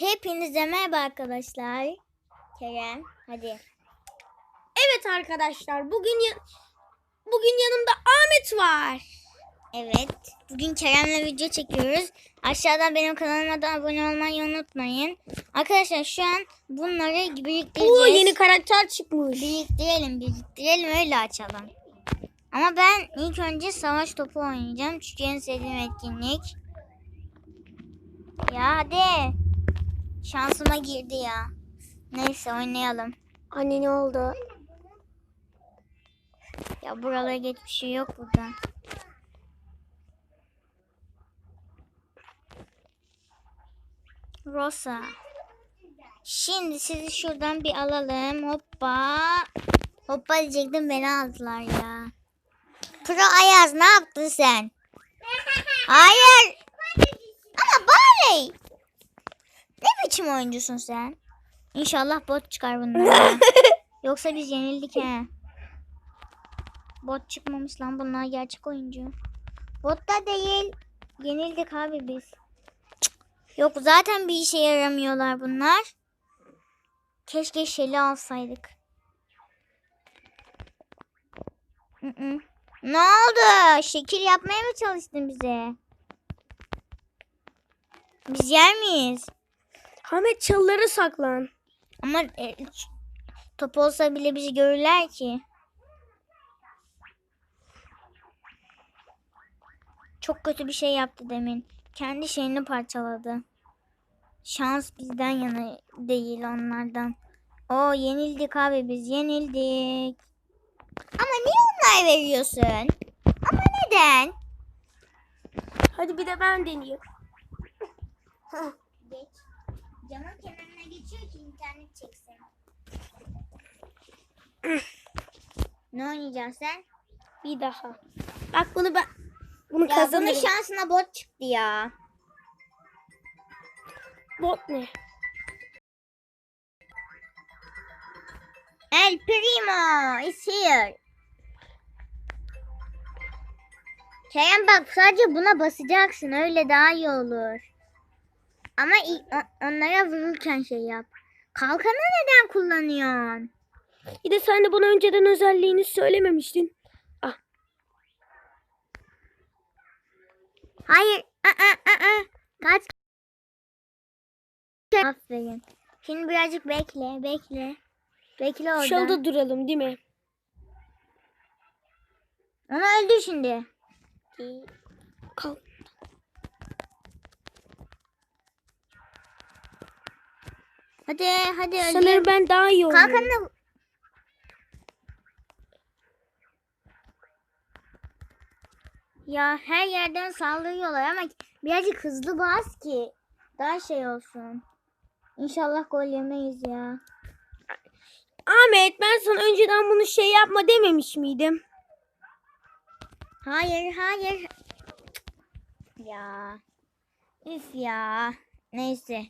Hepinize merhaba arkadaşlar. Kerem hadi. Evet arkadaşlar bugün ya- bugün yanımda Ahmet var. Evet. Bugün Kerem'le video çekiyoruz. Aşağıdan benim kanalıma da abone olmayı unutmayın. Arkadaşlar şu an bunları biriktireceğiz. Oo yeni karakter çıkmış. Biriktirelim biriktirelim öyle açalım. Ama ben ilk önce savaş topu oynayacağım. Çünkü en sevdiğim etkinlik. Ya hadi. Şansıma girdi ya. Neyse oynayalım. Anne ne oldu? Ya buralara geç bir şey yok burada. Rosa. Şimdi sizi şuradan bir alalım. Hoppa. Hoppa diyecektim beni aldılar ya. Pro Ayaz ne yaptın sen? Hayır. Ama bari. Ne biçim oyuncusun sen? İnşallah bot çıkar bundan. Yoksa biz yenildik he. Bot çıkmamış lan bunlar gerçek oyuncu. Bot da değil. Yenildik abi biz. Cık. Yok zaten bir işe yaramıyorlar bunlar. Keşke Shelly alsaydık. Mm-mm. Ne oldu? Şekil yapmaya mı çalıştın bize? Biz yer miyiz? Ahmet çalılara saklan. Ama e, top olsa bile bizi görürler ki. Çok kötü bir şey yaptı demin. Kendi şeyini parçaladı. Şans bizden yana değil onlardan. O yenildik abi biz yenildik. Ama niye onlar veriyorsun? Ama neden? Hadi bir de ben deneyeyim. Camın kenarına geçiyor ki internet çeksin. ne oynayacaksın sen? Bir daha. Bak bunu ben bunu Ya bunun şansına bot çıktı ya. Bot ne? El Primo is here. Kerem bak sadece buna basacaksın öyle daha iyi olur. Ama onlara vururken şey yap. Kalkanı neden kullanıyorsun? Bir de sen de bana önceden özelliğini söylememiştin. Ah Hayır. Aa, aa, aa. Kaç. Aferin. Şimdi birazcık bekle, bekle. Bekle orada. şurada duralım değil mi? Onu öldür şimdi. Kal. Hadi, hadi öldür. Sanırım ben daha iyi oynuyorum. Kalkanını... Ya her yerden saldırıyorlar ama birazcık hızlı bas ki daha şey olsun. İnşallah gol yemeyiz ya. Ahmet ben sana önceden bunu şey yapma dememiş miydim? Hayır, hayır. Ya. Üf ya. Neyse.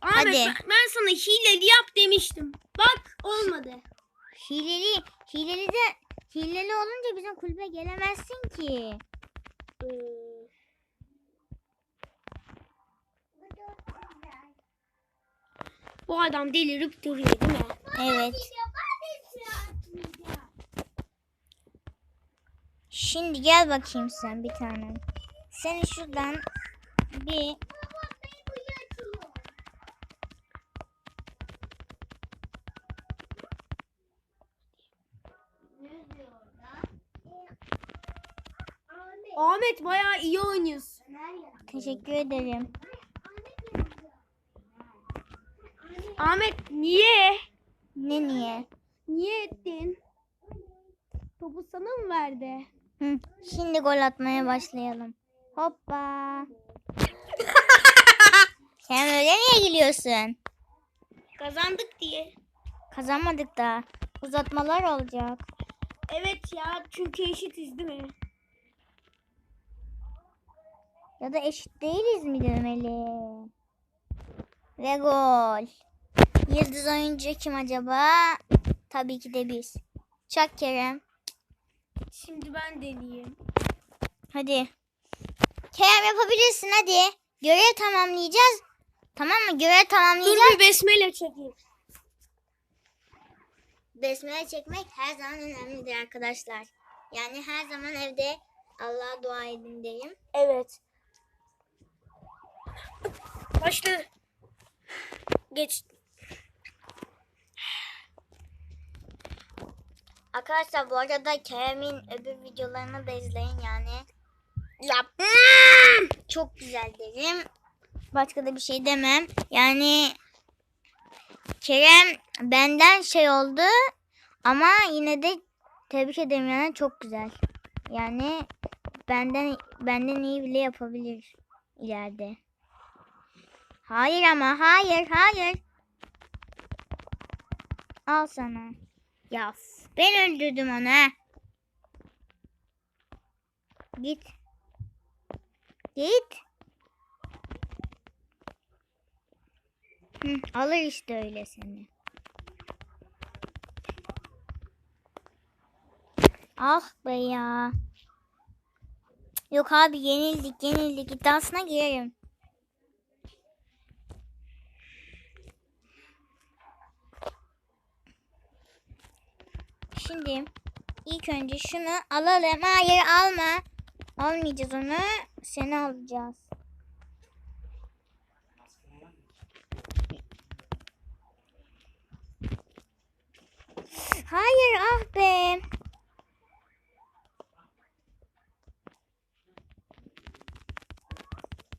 Hadi. Ben, ben sana hileli yap demiştim. Bak olmadı. Hileli, hileli de hileli olunca bizim kulübe gelemezsin ki. Ee, Bu adam delirip duruyor değil mi? Evet. Şimdi gel bakayım sen bir tane. Seni şuradan bir Ahmet bayağı iyi oynuyorsun. teşekkür ederim. Ahmet niye? Ne niye? Niye ettin? Topu sana mı verdi? Hı, şimdi gol atmaya başlayalım. Hoppa. sen öyle niye gülüyorsun? Kazandık diye. Kazanmadık da. Uzatmalar olacak. Evet ya çünkü eşitiz değil mi? Ya da eşit değiliz mi demeli? Ve gol. Yıldız oyuncu kim acaba? Tabii ki de biz. Çak Kerem. Şimdi ben deneyeyim. Hadi. Kerem yapabilirsin hadi. görev tamamlayacağız. Tamam mı? Görev Dur tamamlayacağız. bir besmele çekeyim. Besmele çekmek her zaman önemlidir arkadaşlar. Yani her zaman evde Allah'a dua edin derim. Evet. Başla. Geç. Arkadaşlar bu arada Kerem'in öbür videolarını da izleyin yani. Yap. Çok güzel derim. Başka da bir şey demem. Yani Kerem benden şey oldu ama yine de tebrik ederim yani çok güzel. Yani benden benden iyi bile yapabilir ileride. Hayır ama hayır hayır. Al sana. Ya f- ben öldürdüm onu. Git. Git. Hı, alır işte öyle seni. Ah be ya. Yok abi yenildik yenildik iddiasına girerim. Şimdi ilk önce şunu alalım. Hayır alma. Almayacağız onu. Seni alacağız. Hayır ah be.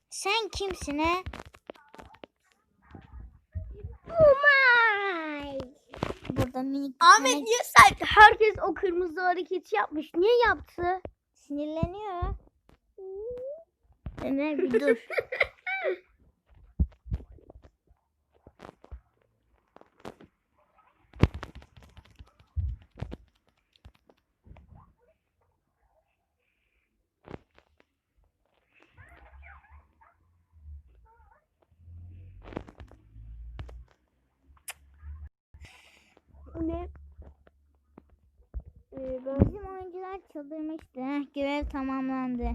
Sen kimsin he? Burada minik Ahmet tane niye sen? Herkes o kırmızı hareketi yapmış. Niye yaptı? sinirleniyor. Ömer bir dur. Ne? Ee, ben... Bizim oyuncular çıldırmıştı. Heh, Görev tamamlandı.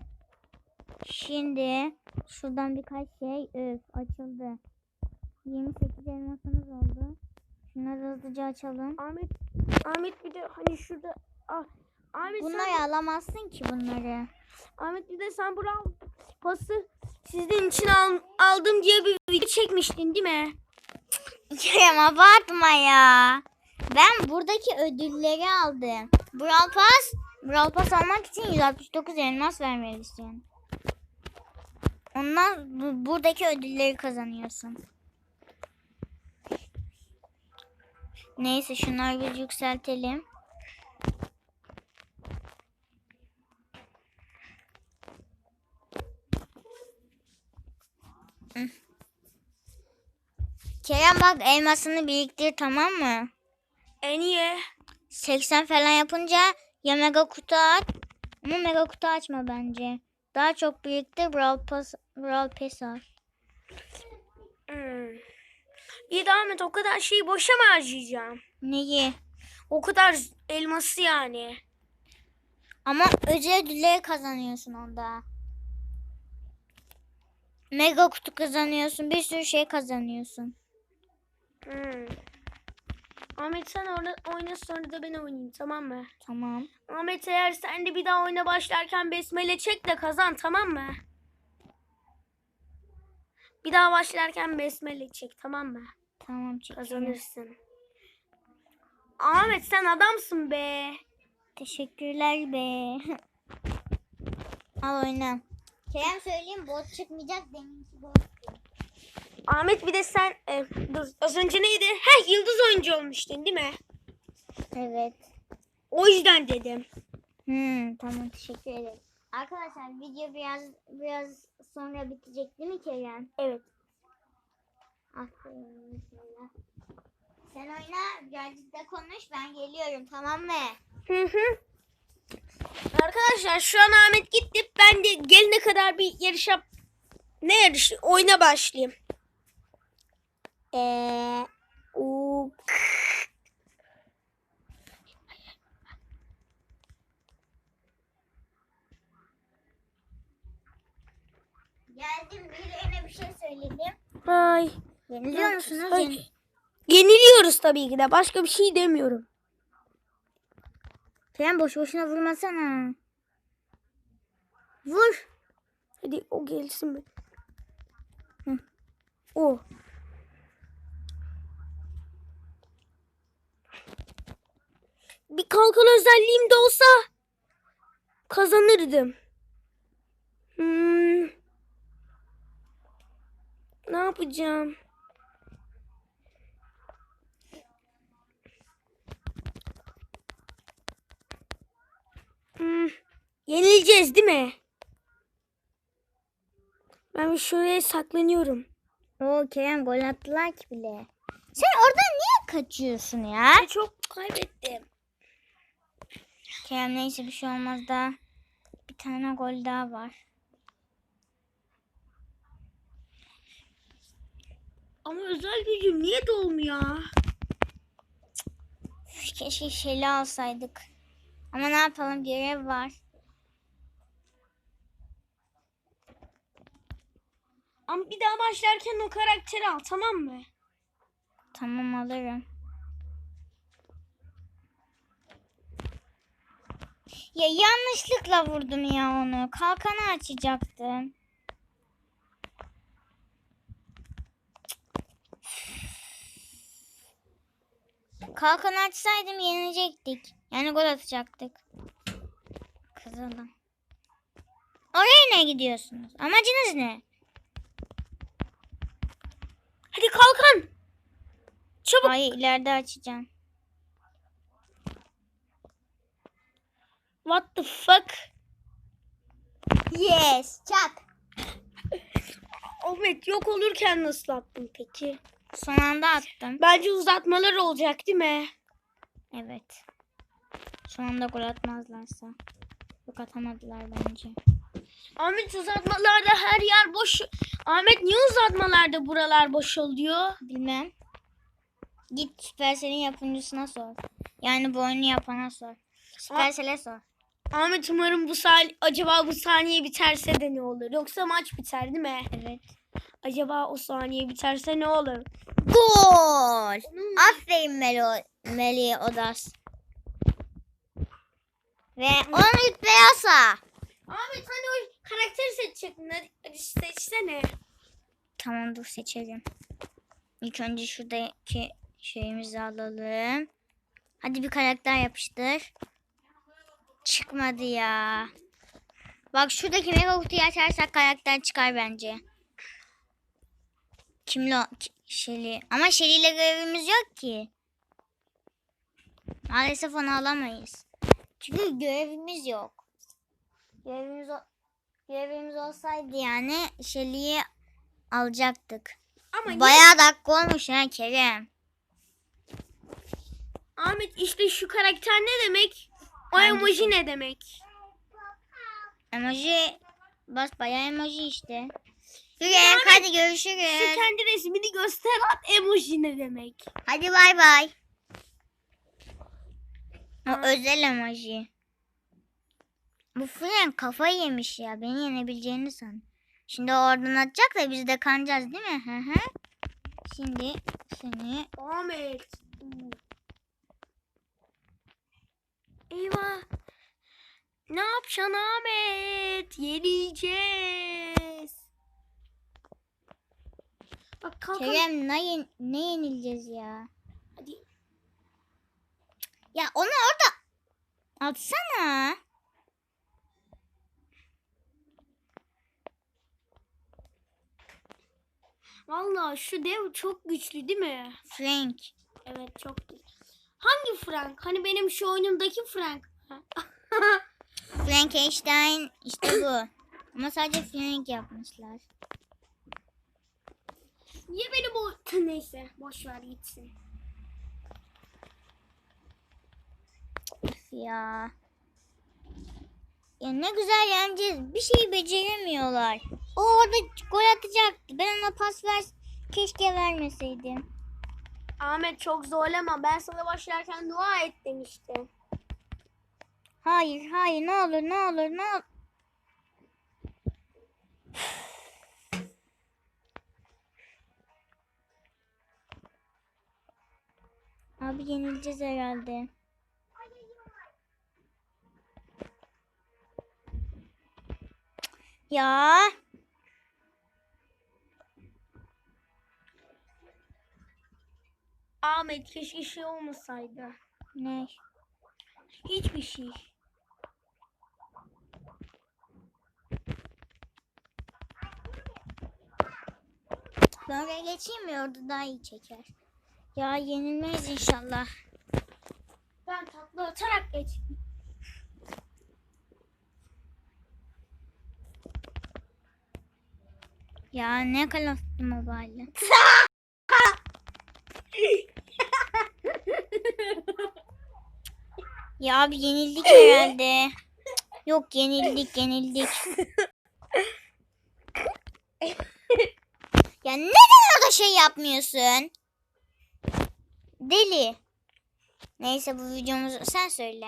Şimdi şuradan birkaç şey öf açıldı. 28 elmasımız oldu. Şunları hızlıca açalım. Ahmet, Ahmet bir de hani şurada... Ah, Ahmet Bunları sen, alamazsın ki bunları. Ahmet bir de sen Brawl pası sizin için al, aldım diye bir video çekmiştin değil mi? Kerem abartma ya. Ben buradaki ödülleri aldım. Brawl Pass, Brawl Pass almak için 169 elmas vermelisin. Ondan bu- buradaki ödülleri kazanıyorsun. Neyse şunları bir yükseltelim. Kerem bak elmasını biriktir tamam mı? En iyi. 80 falan yapınca ya mega kutu aç ama mega kutu açma bence. Daha çok biriktir Brawl Pass, Brawl Pass al. Hmm. İyi de Ahmet o kadar şeyi boşa mı harcayacağım? Neyi? O kadar elması yani. Ama özel ödülleri kazanıyorsun onda. Mega kutu kazanıyorsun. Bir sürü şey kazanıyorsun. Hmm. Ahmet sen orada oyna sonra da ben oynayayım tamam mı? Tamam. Ahmet eğer sen de bir daha oyuna başlarken besmele çek de kazan tamam mı? Bir daha başlarken besmele çek tamam mı? Tamam çekelim. Kazanırsın. Ahmet sen adamsın be. Teşekkürler be. Al oyna. Kerem söyleyeyim bot çıkmayacak deminki bot. Ahmet bir de sen e, dur az önce neydi? Heh yıldız oyuncu olmuştun değil mi? Evet. O yüzden dedim. Hmm, tamam teşekkür ederim. Arkadaşlar video biraz biraz sonra bitecek değil mi Kerem? Evet. Aferin. Sen oyna birazcık da konuş ben geliyorum tamam mı? Hı hı. Arkadaşlar şu an Ahmet gitti. Ben de gelene kadar bir yarış yap. Ne yarışı? Oyuna başlayayım. Eee u Geldim birilerine bir bir şey söyledim. Ay. Yeniliyor musunuz? Yeniliyoruz tabii ki de. Başka bir şey demiyorum. Sen boş boşuna vurmasana. Vur. Hadi o gelsin mi? Hı. O. Bir kalkan özelliğim de olsa kazanırdım. Hmm. Ne yapacağım? Hmm. Yenileceğiz değil mi? Ben bir şuraya saklanıyorum. Oo Kerem gol attılar ki bile. Sen oradan niye kaçıyorsun ya? Ben çok kaybettim. Kerem neyse bir şey olmaz da. Bir tane gol daha var. Ama özel gücüm niye dolmuyor? Üf, Keşke şeyli alsaydık. Ama ne yapalım görev var. Ama bir daha başlarken o karakteri al tamam mı? Tamam alırım. Ya yanlışlıkla vurdum ya onu. Kalkanı açacaktım. Kalkanı açsaydım yenecektik. Yani gol atacaktık. Kızılım. Oraya ne gidiyorsunuz? Amacınız ne? Hadi kalkan. Çabuk. Hayır ileride açacağım. What the fuck? Yes, çak. Ahmet yok olurken nasıl attın peki? Son anda attım. Bence uzatmalar olacak değil mi? Evet. Son anda gol atmazlarsa. Yok atamadılar bence. Ahmet uzatmalarda her yer boş. Ahmet niye uzatmalarda buralar boş oluyor? Bilmem. Git Supercell'in yapımcısına sor. Yani bu oyunu yapana sor. Supercell'e sor. Ahmet umarım bu saniye acaba bu saniye biterse de ne olur? Yoksa maç biter değil mi? Evet. Acaba o saniye biterse ne olur? Gol! Aferin Melo, Meli Odas. Ve 10 rütbe yasa. Ahmet hani o karakteri seçecektin. Hadi, hadi seçsene. Tamam dur seçelim. İlk önce şuradaki şeyimizi alalım. Hadi bir karakter yapıştır. Çıkmadı ya. Bak şuradaki mega kutuyu açarsak karakter çıkar bence. Kimle Şeli. Ama Şeli ile görevimiz yok ki. Maalesef onu alamayız. Çünkü görevimiz yok. Görevimiz, görevimiz olsaydı yani Şeli'yi alacaktık. Ama Bayağı dakika olmuş ha Kerem. Ahmet işte şu karakter ne demek? O Hangisi? emoji ne demek? Emoji bas bayağı emoji işte. Yürü Yani hadi Şu görüşürüz. kendi resmini göster at emoji ne demek? Hadi bay bay. O özel emoji. Bu Fren kafayı yemiş ya. Beni yenebileceğini san. Şimdi oradan atacak da biz de kanacağız değil mi? Hı hı. Şimdi seni Ahmet. Eyvah. Ne yapacaksın Ahmet? Yeneceğiz. Bak kalkan. Kerem ne, yen- ne yenileceğiz ya? Hadi. Ya onu orada atsana. Vallahi şu dev çok güçlü değil mi? Frank. Evet çok güçlü. Hangi Frank? Hani benim şu oyunumdaki Frank. Frankenstein işte bu. Ama sadece Frank yapmışlar. Niye benim o... Neyse boş ver gitsin. Üf ya. Ya ne güzel yeneceğiz. Bir şeyi beceremiyorlar. O orada gol atacaktı. Ben ona pas ver keşke vermeseydim. Ahmet çok zorlama. Ben sana başlarken dua et demişti. Hayır hayır ne olur ne olur ne olur. Abi yenileceğiz herhalde. Ya. Ahmet keşke şey olmasaydı. ne? Hiçbir şey. Oraya geçeyim mi? Orada daha iyi çeker. Ya yenilmeyiz inşallah. Ben takla atarak geçtim. Ya ne Call of Ya abi yenildik herhalde. Yok yenildik yenildik. ya neden orada şey yapmıyorsun? Deli. Neyse bu videomuzu sen söyle.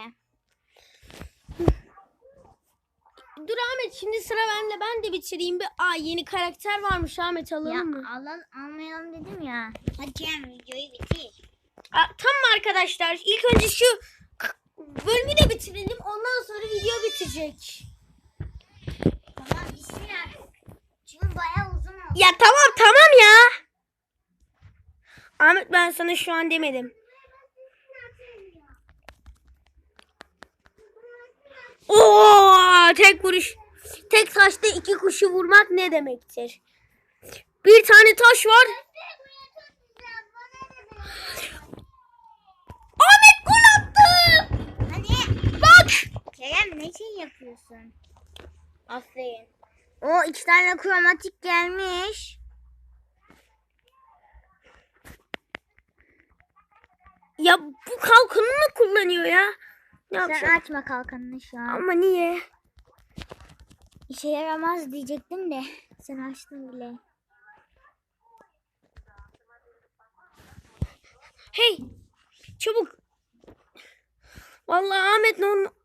Dur Ahmet şimdi sıra bende. Ben de bitireyim bir. Aa yeni karakter varmış Ahmet alalım ya mı? alan almayalım dedim ya. Hadi videoyu bitir. Aa, tamam arkadaşlar. İlk önce şu bölümü de bitirelim. Ondan sonra video bitecek. Tamam bitsin artık. Çünkü bayağı uzun oldu. Ya tamam tamam ya. Ahmet ben sana şu an demedim. Oo, tek vuruş. Tek taşta iki kuşu vurmak ne demektir? Bir tane taş var. Ahmet gol attı. Hani Bak. Kerem ne şey yapıyorsun? Aferin. O iki tane kromatik gelmiş. Ya bu kalkanını kullanıyor ya. Ne Sen yapacağım? açma kalkanını şu an. Ama niye? İşe yaramaz diyecektim de sen açtın bile. Hey! Çabuk. Vallahi Ahmet ne onu...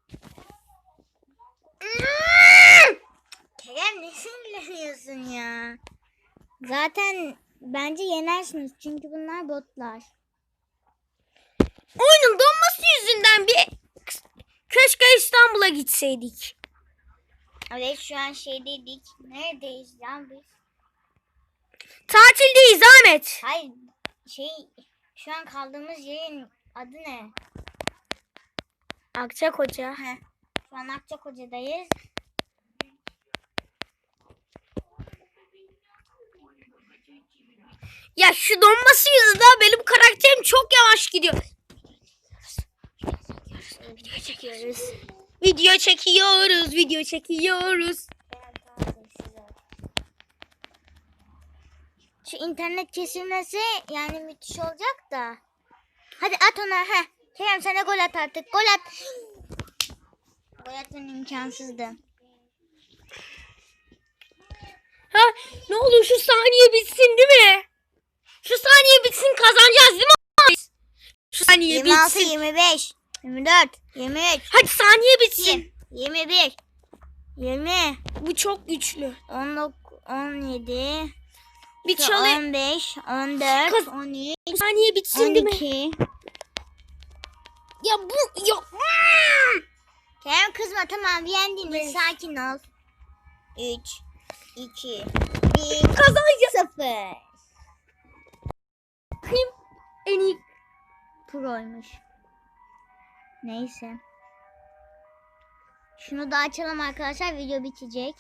Kerem ne sinirleniyorsun ya? Zaten bence yenersiniz çünkü bunlar botlar. Oyunun donması yüzünden bir keşke İstanbul'a gitseydik. Evet şu an şeydeydik. Neredeyiz ya biz? Tatildeyiz Ahmet. Hayır şey şu an kaldığımız yerin adı ne? Akçakoca. Heh. Şu an Akçakoca'dayız. Ya şu donması yüzünden benim karakterim çok yavaş gidiyor. Video çekiyoruz. Video çekiyoruz. Video çekiyoruz. Şu internet kesilmesi yani müthiş olacak da. Hadi at ona. Heh. Kerem sana gol at artık. Gol at. Atman imkansızdı. Ha ne olur şu saniye bitsin değil mi? Şu saniye bitsin kazanacağız değil mi? Şu saniye 26, bitsin. 25, 24, 23, Hadi saniye bitsin. 21, 20, Bu çok güçlü. 19, 17, Bir çalı 15, 14, Kız- 13, saniye bitsin değil mi? 12. Ya bu ya. Kerem kızma tamam yendin. Bir sakin ol. 3, 2, 1, Kazanacağız. 0. Kim en iyi Pro'ymuş. Neyse. Şunu da açalım arkadaşlar. Video bitecek.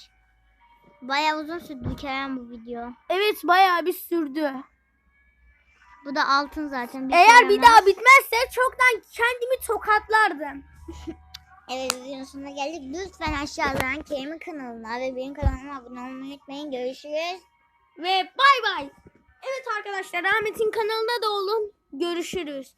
Bayağı uzun sürdü Kerem bu video. Evet bayağı bir sürdü. Bu da altın zaten. Eğer Kerem'e. bir daha bitmezse çoktan kendimi tokatlardım. Evet videonun sonuna geldik. Lütfen aşağıdan Kerem'in kanalına ve benim kanalıma abone olmayı unutmayın. Görüşürüz. Ve bay bay. Evet arkadaşlar Ahmet'in kanalına da olun. Görüşürüz.